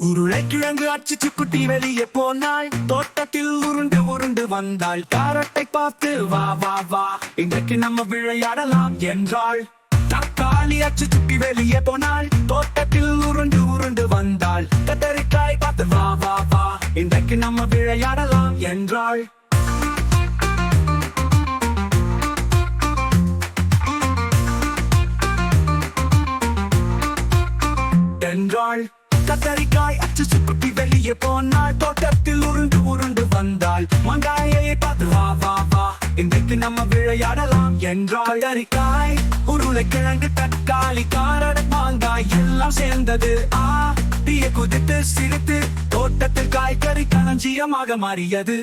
உருளைக்கிழங்கு அச்சிச்சு குட்டி வெளியே போனாள் தோட்டத்தில் உருண்டு உருண்டு வந்தாள். காரட்டை பார்த்து வா வா வா இன்றைக்கு நம்ம விளையாடலாம் என்றாள். தக்காளி அச்சு சுட்டி வெளியே போனாள். தோட்டத்தில் உருண்டு உருண்டு வந்தாள். கத்தரிக்காய் பார்த்து வா வா வா இன்றைக்கு நம்ம விளையாடலாம் என்றாள். என்றாள். கத்தரிக்காய் அச்சு சுக்குட்டி வெளியே போனால் தோட்டத்தில் உருண்டு உருண்டு வந்தால் மங்காயை பார்த்து வா வா வா. இன்றைக்கு நம்ம விளையாடலாம் என்றால் கத்தரிக்காய் உருளைக்கிழங்கு தக்காளி காரட மாங்காய் எல்லாம் சேர்ந்தது. ஆ தீய குதித்து சிரித்து தோட்டத்தில் காய்கறி களஞ்சியமாக மாறியது.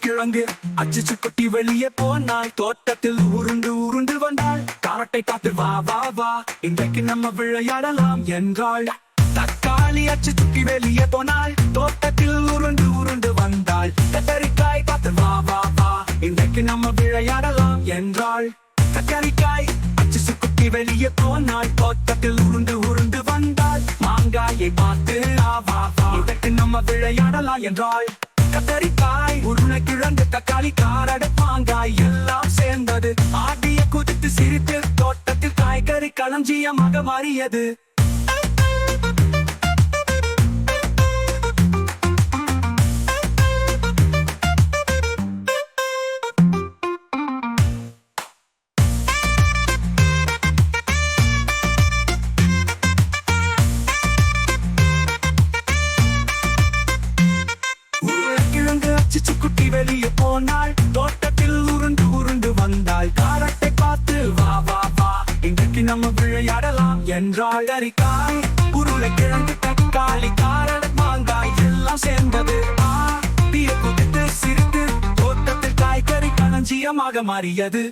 கிழங்கு அச்சு குட்டி வெளியே போனாள் தோட்டத்தில் உருண்டு உருண்டு வந்தாள். காரட்டை காத்து வா வா வா. இன்றைக்கு நம்ம விளையாடலாம் என்றாள். தக்காளி அச்சு சுட்டி வெளியே போனாள். தோட்டத்தில் உருண்டு உருண்டு வந்தாள். கத்தரிக்காய் பார்த்து வா வா வா. இன்றைக்கு நம்ம விளையாடலாம் என்றாள். கத்தரிக்காய் அச்சு சுக்குட்டி வெளியே போனாள். தோட்டத்தில் உருண்டு உருண்டு வந்தாள். மாங்காயை பார்த்து வா வா. இன்றைக்கு நம்ம விளையாடலாம் என்றாள். கத்தரிக்காய் உருளைக்கிழங்கு தக்காளி காரட மாங்காய் எல்லாம் சேர்ந்தது. ஆட்டிய குதித்து சிரித்து தோட்டத்தில் காய்கறி களஞ்சியமாக மாறியது போனாள் தோட்டத்தில் உருண்டு உருண்டு வந்தாள் காரட்டை பார்த்து வா வா வா. இன்றைக்கு நம்ம விளையாடலாம் என்றாள் அரிக்காய். உருளைக்கிழங்கு தக்காளி காரட மாங்காய் எல்லாம் சேர்ந்தது. தீய குதித்து சிரித்து தோட்டத்தில் காய்கறி களஞ்சியமாக மாறியது.